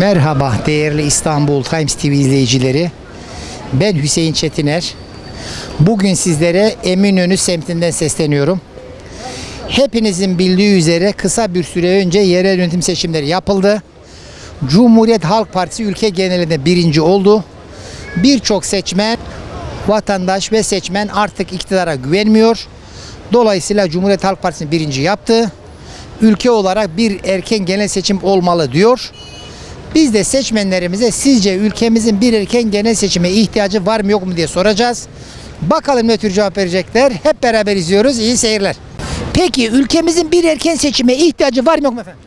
Merhaba değerli İstanbul Times TV izleyicileri. Ben Hüseyin Çetiner. Bugün sizlere Eminönü semtinden sesleniyorum. Hepinizin bildiği üzere kısa bir süre önce yerel yönetim seçimleri yapıldı. Cumhuriyet Halk Partisi ülke genelinde birinci oldu. Birçok seçmen, vatandaş ve seçmen artık iktidara güvenmiyor. Dolayısıyla Cumhuriyet Halk Partisi'ni birinci yaptı. Ülke olarak bir erken genel seçim olmalı diyor. Biz de seçmenlerimize sizce ülkemizin bir erken genel seçime ihtiyacı var mı yok mu diye soracağız. Bakalım ne tür cevap verecekler. Hep beraber izliyoruz. İyi seyirler. Peki ülkemizin bir erken seçime ihtiyacı var mı yok mu efendim?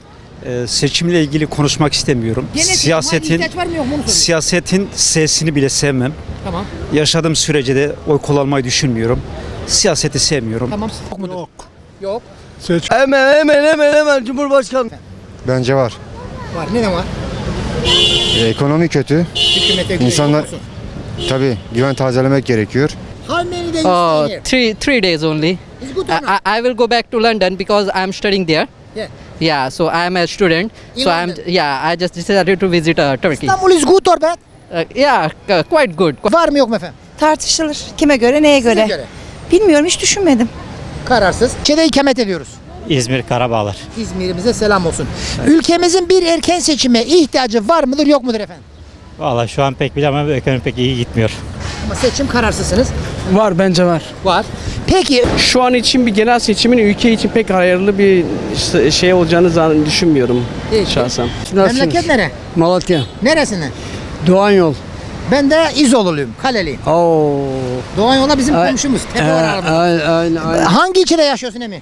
Ee, seçimle ilgili konuşmak istemiyorum. Genel siyasetin ihtiyaç var mı yok mu onu soruyorum. siyasetin sesini bile sevmem. Tamam. Yaşadığım sürece de oy kullanmayı düşünmüyorum. Siyaseti sevmiyorum. Tamam. Yok mudur? Yok. Hemen hemen hemen hemen Cumhurbaşkanı. Bence var. Var. Ne var? E, Ekonomi kötü. Hükümete güven İnsanlar- musun? Tabii güven tazelemek gerekiyor. How many days stay here? three three days only. Is good or I, not? I, I will go back to London because I'm studying there. Yeah. Yeah, so I'm a student. In so I'm yeah. I just decided to visit uh, Turkey. İstanbul is good or bad? Uh, yeah, uh, quite good. Var mı yok mu efendim? Tartışılır. Kime göre, neye göre? Size göre. Bilmiyorum, hiç düşünmedim. Kararsız. Şeyde ikamet ediyoruz. İzmir Karabağlar. İzmir'imize selam olsun. Ülkemizin bir erken seçime ihtiyacı var mıdır yok mudur efendim? Valla şu an pek bilemem ekonomi pek iyi gitmiyor. Ama seçim kararsızsınız. Var bence var. Var. Peki Şu an için bir genel seçimin ülke için pek hayırlı bir şey olacağını zan- düşünmüyorum Peki. şahsen. memleket nere? Malatya. Neresinden? Doğan yol. Ben de İzoluluyum, Kaleliyim. Oo. Doğan yola bizim komşumuz. Tepe var aramızda. Aynen aynen. aynen. Hangi ilçede yaşıyorsun Emi?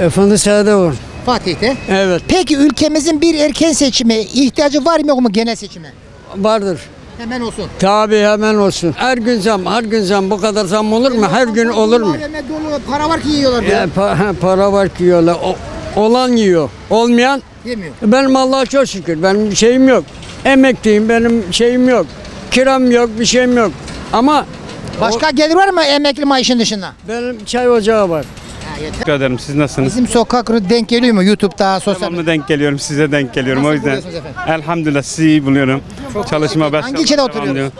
Efendi var. Fatih'te. Evet. Peki ülkemizin bir erken seçime ihtiyacı var mı yok mu genel seçime? Vardır. Hemen olsun. Tabii hemen olsun. Her gün zam, her gün zam. Bu kadar zam olur mu? Her gün olur mu? Dolu para var ki yiyorlar. Ya, pa- ha, para var ki yiyorlar. O- olan yiyor. Olmayan Yemiyor. benim Allah'a çok şükür. Benim şeyim yok. Emekliyim. Benim şeyim yok. Kiram yok, bir şeyim yok. Ama Başka gelir var mı emekli maaşın dışında? benim çay ocağı var. Teşekkür ederim. Siz nasılsınız? Bizim sokak denk geliyor mu YouTube'da, sosyal Devamlı denk geliyorum. Size denk geliyorum. Nasıl o yüzden buluyorsunuz efendim? elhamdülillah sizi iyi buluyorum. Çalışma başladı. Hangi ilçede oturuyoruz?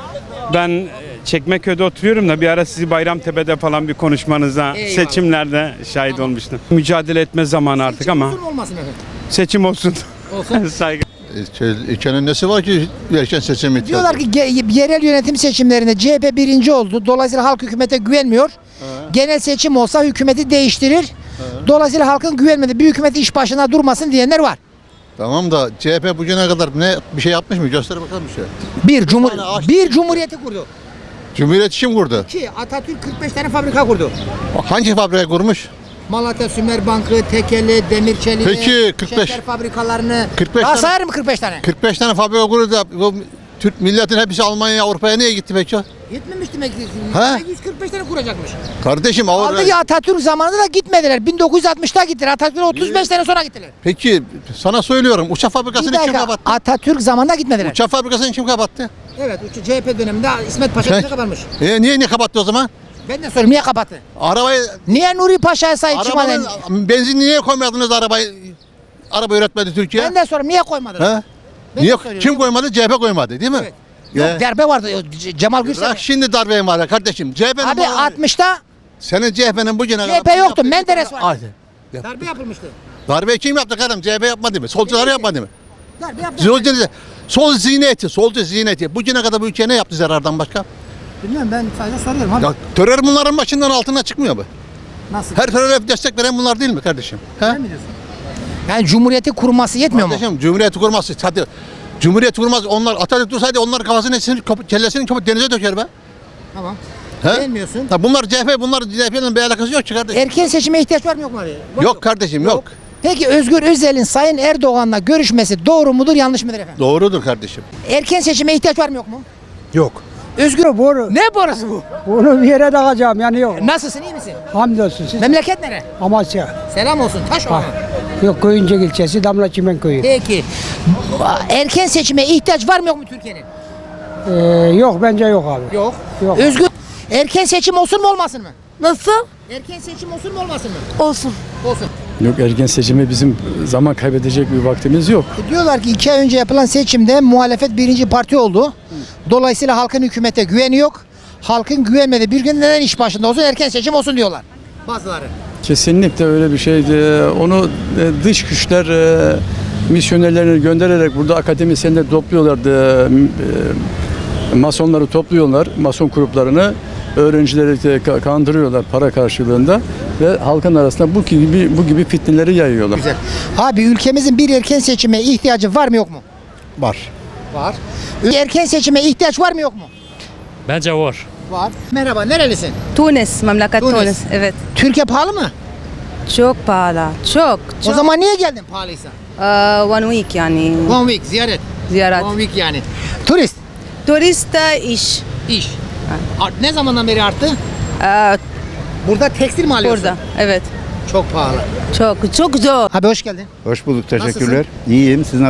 Ben e, Çekmeköy'de oturuyorum da bir ara sizi Bayramtepe'de falan bir konuşmanıza seçimlerde şahit olmuştum. Mücadele etme zamanı artık ama olmasın efendim? seçim olsun. Olsun. Saygı. Ülkenin nesi var ki erken seçim ihtiyacı? Diyorlar ki ge- yerel yönetim seçimlerinde CHP birinci oldu. Dolayısıyla halk hükümete güvenmiyor. Genel seçim olsa hükümeti değiştirir. Dolayısıyla halkın güvenmediği bir hükümet iş başına durmasın diyenler var. Tamam da CHP bugüne kadar ne bir şey yapmış mı? Göster bakalım bir şey. Bir cumhur tane ağaç- bir cumhuriyeti kurdu. Cumhuriyet kim kurdu? İki Atatürk 45 tane fabrika kurdu. Hangi fabrika kurmuş? Malatya Sümer Bankı, Tekeli, Demirçeli, Peki, 45 şeker fabrikalarını. 45 Daha tane- sayar mı 45 tane? 45 tane fabrika kurdu da bu Türk milletin hepsi Almanya'ya, Avrupa'ya niye gitti peki? Yetmemiş demek ki. Ha? 145 tane kuracakmış. Kardeşim Aldı Avrupa... ya Atatürk zamanında da gitmediler. 1960'ta gittiler. Atatürk 35 sene sonra gittiler. Peki sana söylüyorum uçak Bir fabrikasını kim dakika kapattı? Atatürk zamanında gitmediler. Uçak fabrikasını kim kapattı? Evet uç- CHP döneminde İsmet Paşa Şey- bize kapanmış. E, niye niye kapattı o zaman? Ben de soruyorum niye kapattı? Arabayı, Niye Nuri Paşa'ya sahip çıkmadı? arabanın, benzin niye koymadınız arabayı? Araba üretmedi Türkiye. Ben de soruyorum niye koymadılar? He? Ben Niye, soruyorum. kim koymadı? CHP koymadı değil mi? Evet. Yok darbe vardı C- Cemal Gürsel. Bırak şimdi darbeyi var ya kardeşim. CHP'nin Abi bu- 60'ta Senin CHP'nin bugüne CHP kadar- yoktu, Menderes vardı. Hadi. darbe yapılmıştı. Darbeyi kim yaptı kardeşim? CHP yapmadı mı? Solcular yapmadı mı? Darbe yaptı. Sol zihniyeti, solcu zihniyeti. Bugüne kadar bu ülkeye ne yaptı zarardan başka? Bilmiyorum ben sadece soruyorum abi. Ya terör bunların başından altına çıkmıyor mu? Nasıl? Her teröre destek veren bunlar değil mi kardeşim? He? mi diyorsun? Yani cumhuriyeti kurması yetmiyor mu? Kardeşim Cumhuriyeti kurması. Hadi Cumhuriyet kurmaz. Onlar Atatürk dursaydı onlar kafasını etsin, kapı- kellesini kapı denize döker be. Tamam. He? Beğenmiyorsun. Ha bunlar CHP, bunlar CHP'nin bir alakası yok ki kardeşim. Erken seçime ihtiyaç var mı yok mu abi? Var Yok kardeşim yok. Peki Özgür Özel'in Sayın Erdoğan'la görüşmesi doğru mudur yanlış mıdır efendim? Doğrudur kardeşim. Erken seçime ihtiyaç var mı yok mu? Yok. Özgür boru. Ne borusu bu? Bunu bir yere dağacağım yani yok. Nasılsın iyi misin? Hamdolsun siz Memleket nere? Amasya. Selam olsun. Taş mı? Yok Koyuncak ilçesi Damla Çimen Köyü. Peki. Erken seçime ihtiyaç var mı yok mu Türkiye'nin? Ee, yok bence yok abi. Yok. Yok. Özgür erken seçim olsun mu olmasın mı? Nasıl? Erken seçim olsun mu olmasın mı? Olsun. Olsun. Yok erken seçime bizim zaman kaybedecek bir vaktimiz yok. E, Diyorlar ki iki ay önce yapılan seçimde muhalefet birinci parti oldu. Dolayısıyla halkın hükümete güveni yok. Halkın güvenmedi. Bir gün neden iş başında olsun erken seçim olsun diyorlar. Bazıları. Kesinlikle öyle bir şeydi. Onu e, dış güçler e, misyonerlerini göndererek burada akademisyenleri topluyorlardı. E, masonları topluyorlar, mason gruplarını. Öğrencileri kandırıyorlar para karşılığında ve halkın arasında bu gibi bu gibi fitneleri yayıyorlar. Güzel. Abi ülkemizin bir erken seçime ihtiyacı var mı yok mu? Var. Var. Erken seçime ihtiyaç var mı yok mu? Bence var. Var. Merhaba nerelisin? Tunis, memleket Tunis. Tunis. Evet. Türkiye pahalı mı? Çok pahalı. Çok. O zaman niye geldin pahalıysa? one week yani One week ziyaret. ziyaret. One week yani. Turist. Turist iş. iş. Art- Ne zamandan beri arttı? Ee, Burada tekstil mi alıyorsun? burada. Evet. Çok pahalı. Çok çok zor. Abi hoş geldin. Hoş bulduk Nasılsın? teşekkürler. İyiyim siz nasılsınız?